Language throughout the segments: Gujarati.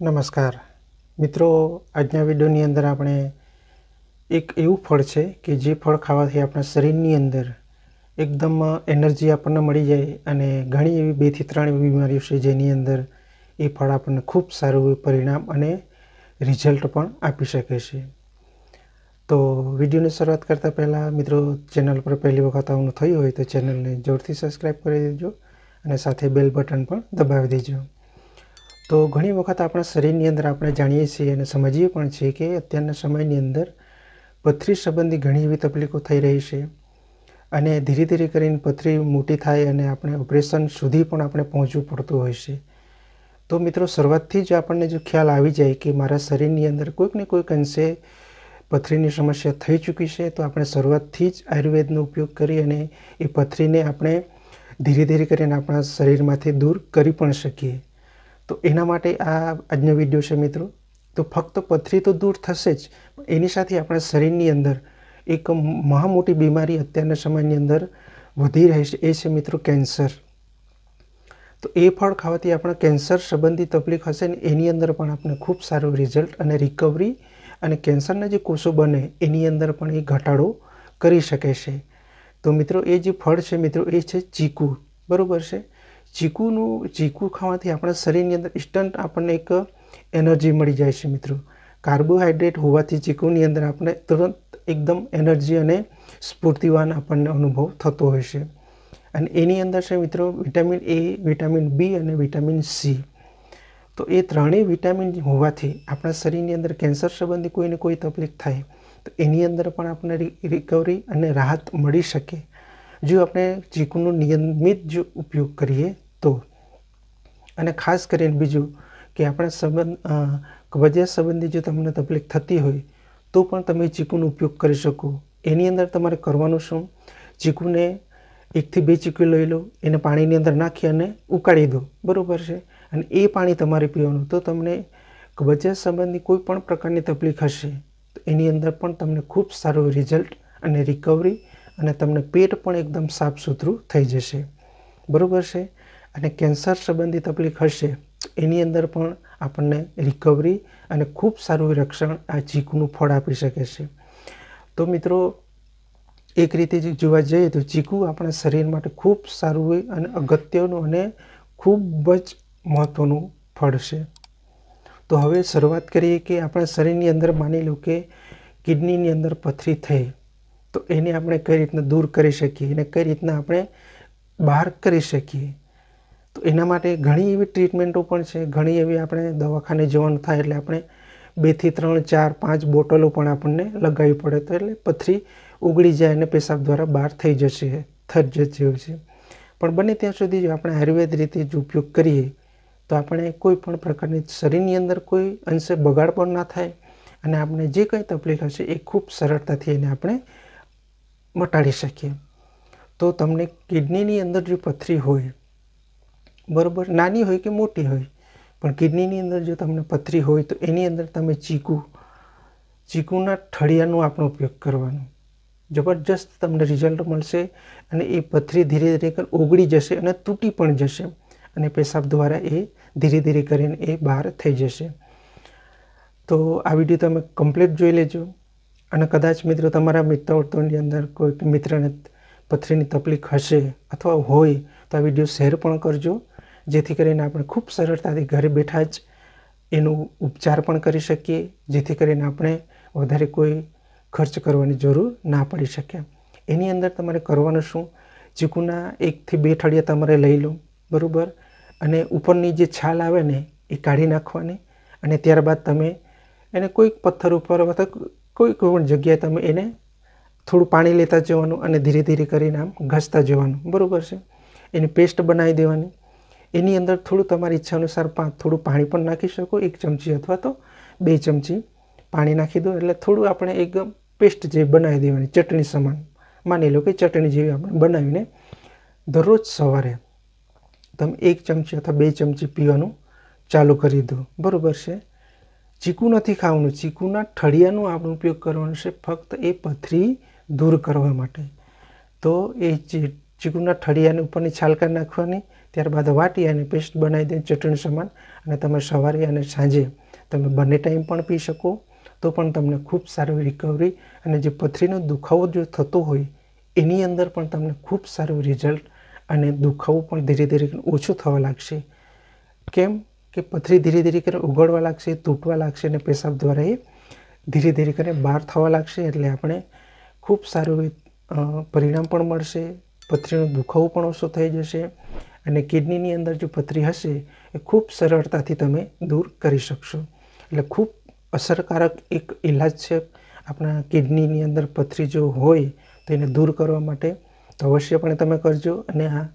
નમસ્કાર. મિત્રો, આજના વિડીયોની અંદર આપણે એક એવું ફળ છે કે જે ફળ ખાવાથી આપણા શરીરની અંદર એકદમ એનર્જી આપણને મળી જાય અને ઘણી એવી બેથી ત્રણ એવી બીમારીઓ છે જેની અંદર એ ફળ આપણને ખૂબ સારું પરિણામ અને રિઝલ્ટ પણ આપી શકે છે. તો વિડીયોની શરૂઆત કરતાં પહેલાં મિત્રો, ચેનલ પર પહેલી વખત આવું થયું હોય તો ચેનલને જોરથી સબસ્ક્રાઈબ કરી દેજો અને સાથે બેલ બટન પણ દબાવી દેજો. તો ઘણી વખત આપણા શરીરની અંદર આપણે જાણીએ છીએ અને સમજીએ પણ છીએ કે અત્યારના સમયની અંદર પથરી સંબંધી ઘણી એવી તકલીફો થઈ રહી છે. અને ધીરે ધીરે કરીને પથરી મોટી થાય અને આપણે ઓપરેશન સુધી પણ આપણે પહોંચવું પડતું હોય છે. તો મિત્રો, શરૂઆતથી જ આપણને જો ખ્યાલ આવી જાય કે મારા શરીરની અંદર કોઈક ને કોઈક અંશે પથરીની સમસ્યા થઈ ચૂકી છે, તો આપણે શરૂઆતથી જ આયુર્વેદનો ઉપયોગ કરી અને એ પથરીને આપણે ધીરે ધીરે કરીને આપણા શરીરમાંથી દૂર કરી પણ શકીએ. તો એના માટે આ આજનો વીડિયો છે મિત્રો. તો ફક્ત પથરી તો દૂર થશે જ એની સાથે આપણા શરીરની અંદર એક મહા મોટી બીમારી અત્યારના સમયની અંદર વધી રહી છે, એ છે મિત્રો કેન્સર. તો એ ફળ ખાવાથી આપણા કેન્સર સંબંધી તકલીફ હશે ને એની અંદર પણ આપણે ખૂબ સારું રિઝલ્ટ અને રિકવરી અને કેન્સરના જે કોષો બને એની અંદર પણ એ ઘટાડો કરી શકે છે. તો મિત્રો એ જે ફળ છે મિત્રો એ છે ચીકુ. બરાબર છે? ચીકુનું, ચીકુ ખાવાથી આપણા શરીરની અંદર ઇન્સ્ટન્ટ આપણને એક એનર્જી મળી જાય છે મિત્રો. કાર્બોહાઈડ્રેટ હોવાથી ચીકુની અંદર આપણે તુરંત એકદમ એનર્જી અને સ્ફૂર્તિવાન આપણને અનુભવ થતો હોય છે. અને એની અંદર છે મિત્રો, વિટામિન એ, વિટામિન બી અને વિટામિન સી. તો એ ત્રણેય વિટામિન હોવાથી આપણા શરીરની અંદર કેન્સર સંબંધી કોઈને કોઈ તકલીફ થાય, તો એની અંદર પણ આપણને રિકવરી અને રાહત મળી શકે. જો આપણે ચીકુનો નિયમિત જો ઉપયોગ કરીએ તો અને ખાસ કરીને બીજું કે આપણે સંબંધ કબજિયાત સંબંધી જો તમને તકલીફ થતી હોય, તો પણ તમે ચીકુનો ઉપયોગ કરી શકો. એની અંદર તમારે કરવાનું શું? ચીકુને એકથી બે ચીકુ લઈ લો, એને પાણીની અંદર નાખી અને ઉકાળી દો. બરાબર છે? અને એ પાણી તમારે પીવાનું. તો તમને કબજિયાત સંબંધી કોઈ પણ પ્રકારની તકલીફ હશે, તો એની અંદર પણ તમને ખૂબ સારું રિઝલ્ટ અને રિકવરી અને તમને પેટ પણ એકદમ સાફ સુથરું થઈ જશે. બરાબર છે? અને કેન્સર સંબંધી તકલીફ હશે, એની અંદર પણ આપણને રિકવરી અને ખૂબ સારું રક્ષણ આ ચીકુનું ફળ આપી શકે છે. તો મિત્રો, એક રીતે જોવા જઈએ તો ચીકુ આપણા શરીર માટે ખૂબ સારું હોય અને અગત્યનું અને ખૂબ જ મહત્ત્વનું ફળ છે. તો હવે શરૂઆત કરીએ કે આપણા શરીરની અંદર માની લો કે કિડનીની અંદર પથરી થઈ, તો એને આપણે કઈ રીતના દૂર કરી શકીએ અને કઈ રીતના આપણે બહાર કરી શકીએ? તો એના માટે ઘણી એવી ટ્રીટમેન્ટો પણ છે. ઘણી એવી આપણે દવાખાને જવાનું થાય એટલે આપણે બેથી ત્રણ, ચાર, પાંચ બોટલો પણ આપણને લગાવવી પડે તો એટલે પથરી ઉગડી જાય અને પેશાબ દ્વારા બહાર થઈ જશે થઈ જતી હોય છે. પણ બને ત્યાં સુધી જો આપણે આયુર્વેદ રીતે જ ઉપયોગ કરીએ, તો આપણે કોઈ પણ પ્રકારની શરીરની અંદર કોઈ અંશે બગાડ પણ ના થાય અને આપણે જે કંઈ તકલીફ હશે એ ખૂબ સરળતાથી એને આપણે મટાડી શકીએ. તો તમને કિડનીની અંદર જો પથરી હોય બરાબર? નાની હોય કે મોટી હોય? પણ કિડનીની અંદર જો તમને પથરી હોય તો એની અંદર તમે ચીકુ, ચીકુના ઠળિયાનો આપણો ઉપયોગ કરવાનો. જબરજસ્ત તમને રિઝલ્ટ મળશે અને એ પથરી ધીરે ધીરે ઓગળી જશે અને તૂટી પણ જશે અને પેશાબ દ્વારા એ ધીરે ધીરે કરીને એ બહાર થઈ જશે. તો આ વીડિયો તમે કમ્પ્લીટ જોઈ લેજો. અને કદાચ મિત્રો તમારા મિત્રોની અંદર કોઈક મિત્રને પથરીની તકલીફ હશે અથવા હોય તો આ વીડિયો શેર પણ કરજો. જેથી કરીને આપણે ખૂબ સરળતાથી ઘરે બેઠા જ એનો ઉપચાર પણ કરી શકીએ, જેથી કરીને આપણે વધારે કોઈ ખર્ચ કરવાની જરૂર ના પડી શકે. એની અંદર તમારે કરવાનું શું? ચીકુના એકથી બે ઠળિયા તમારે લઈ લો, બરાબર? અને ઉપરની જે છાલ આવે ને, એ કાઢી નાખવાની. અને ત્યારબાદ તમે એને કોઈક પથ્થર ઉપર અથવા કોઈ કોઈ પણ જગ્યાએ તમે એને થોડું પાણી લેતા જવાનું અને ધીરે ધીરે કરીને આમ ઘસતા જવાનું, બરાબર છે? એની પેસ્ટ બનાવી દેવાની. એની અંદર થોડું તમારી ઈચ્છા અનુસાર થોડું પાણી પણ નાખી શકો, એક ચમચી અથવા તો બે ચમચી પાણી નાખી દો. એટલે થોડું આપણે એકદમ પેસ્ટ જેવી બનાવી દેવાની, ચટણી સમાન. માની લો કે ચટણી જેવી આપણે બનાવીને દરરોજ સવારે તમે એક ચમચી અથવા બે ચમચી પીવાનું ચાલુ કરી દો. બરાબર છે? ચીકુ નથી ખાવાનું. ચીકુના ઠળિયાનો આપણે ઉપયોગ કરવાનો છે ફક્ત એ પથરી દૂર કરવા માટે. તો એ ચીકુના ઠળિયાની ઉપરની છાલકા નાખવાની ત્યારબાદ વાટી અને પેસ્ટ બનાવી દે ચટણી સમાન અને તમે સવારે અને સાંજે તમે બંને ટાઈમ પણ પી શકો. તો પણ તમને ખૂબ સારી રિકવરી અને જે પથરીનો દુખાવો જો થતો હોય, એની અંદર પણ તમને ખૂબ સારું રિઝલ્ટ અને દુખાવો પણ ધીરે ધીરે ઓછું થવા લાગશે. કેમ કે પથરી ધીરે ધીરે કરીને ઉગડવા લાગશે, તૂટવા લાગશે અને પેશાબ દ્વારા એ ધીરે ધીરે કરીને બહાર થવા લાગશે એટલે આપણે ખૂબ સારું પરિણામ પણ મળશે, પથરીનો દુખાવો પણ ઓછો થઈ જશે અને કિડનીની અંદર જો પથરી હશે, એ ખૂબ સરળતાથી તમે દૂર કરી શકશો. એટલે ખૂબ અસરકારક એક ઇલાજ છે. આપણા કિડનીની અંદર પથરી જો હોય, તો એને દૂર કરવા માટે તો અવશ્યપણે તમે કરજો. અને આ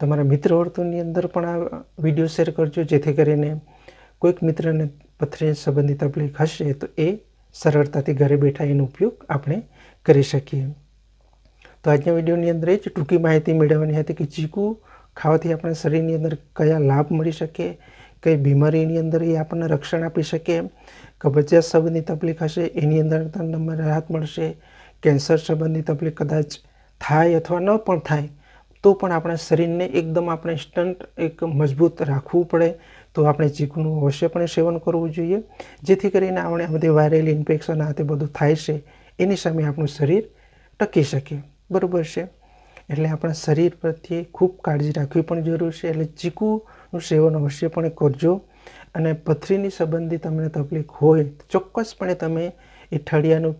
તમારા મિત્ર વર્તુળની અંદર પણ આ વીડિયો શેર કરજો, જેથી કરીને કોઈક મિત્રને પથરી સંબંધિત તકલીફ હશે, તો એ સરળતાથી ઘરે બેઠા એનો ઉપયોગ આપણે કરી શકીએ. તો આજના વિડીયોની અંદર એ જ ટૂંકી માહિતી મેળવવાની હતી કે ચીકુ ખાવાથી આપણા શરીરની અંદર કયા લાભ મળી શકે, કઈ બીમારીની અંદર એ આપણને રક્ષણ આપી શકે કબજિયાત સંબંધની તકલીફ હશે, એની અંદર તમને રાહત મળશે, કેન્સર સંબંધની તકલીફ કદાચ થાય અથવા ન પણ થાય, તો પણ આપણા શરીરને એકદમ આપણે સ્ટન્ટ એક મજબૂત રાખવું પડે, તો આપણે ચીકુનું અવશ્યપણે સેવન કરવું જોઈએ, જેથી કરીને આપણે બધી વાયરલ ઇન્ફેક્શન આ તે બધું થાય છે, એની સામે આપણું શરીર ટકી શકે. બરાબર છે? એટલે આપણા શરીર પ્રત્યે ખૂબ કાળજી રાખવી પણ જરૂર છે. એટલે ચીકુનું સેવન અવશ્યપણે કરજો. અને પથરીની સંબંધી તમને તકલીફ હોય તો ચોક્કસપણે તમે એ ઠળિયાનું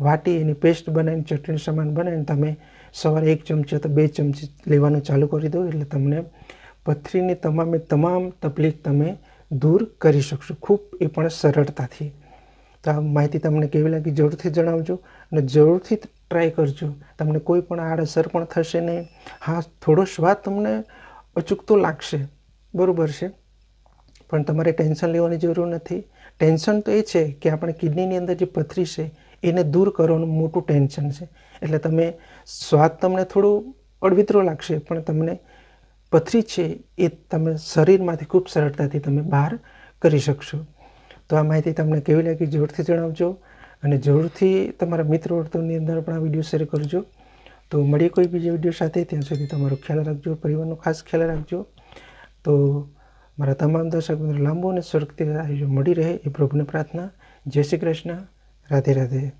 વાટી એની પેસ્ટ બનાવીને, ચટણી સમાન બનાવીને તમે સવારે એક ચમચી અથવા બે ચમચી લેવાનું ચાલુ કરી દો. એટલે તમને પથરીની તમામે તમામ તકલીફ તમે દૂર કરી શકશો. ખૂબ એ પણ સરળતાથી. તો આ માહિતી તમને કેવી લાગી જરૂરથી જણાવજો. અને જરૂરથી ટ્રાય કરજો. તમને કોઈ પણ આડઅસર પણ થશે નહીં. હા, થોડો સ્વાદ તમને અચૂકતો લાગશે. બરાબર છે? પણ તમારે ટેન્શન લેવાની જરૂર નથી. ટેન્શન તો એ છે કે આપણે કિડનીની અંદર જે પથરી છે, એને દૂર કરવાનું મોટું ટેન્શન છે. એટલે તમે સ્વાદ તમને થોડું અડવિતરો લાગશે, પણ તમને પથરી છે એ તમે શરીરમાંથી ખૂબ સરળતાથી તમે બહાર કરી શકશો. તો આ માહિતી તમને કેવી લાગી જોરથી જણાવજો. અને જરૂરથી તમારા મિત્ર વર્તુળની અંદર પણ આ વીડિયો શેર કરજો. તો મળીએ કોઈ બીજા વીડિયો સાથે. ત્યાં સુધી તમારો ખ્યાલ રાખજો, પરિવારનો ખાસ ખ્યાલ રાખજો. તો મારા તમામ દર્શક મિત્રો, લાંબુ અને સુરક્ષિત આયોજન મળી રહે એ પ્રભુને પ્રાર્થના. જય શ્રી કૃષ્ણ. રાધે રાધે.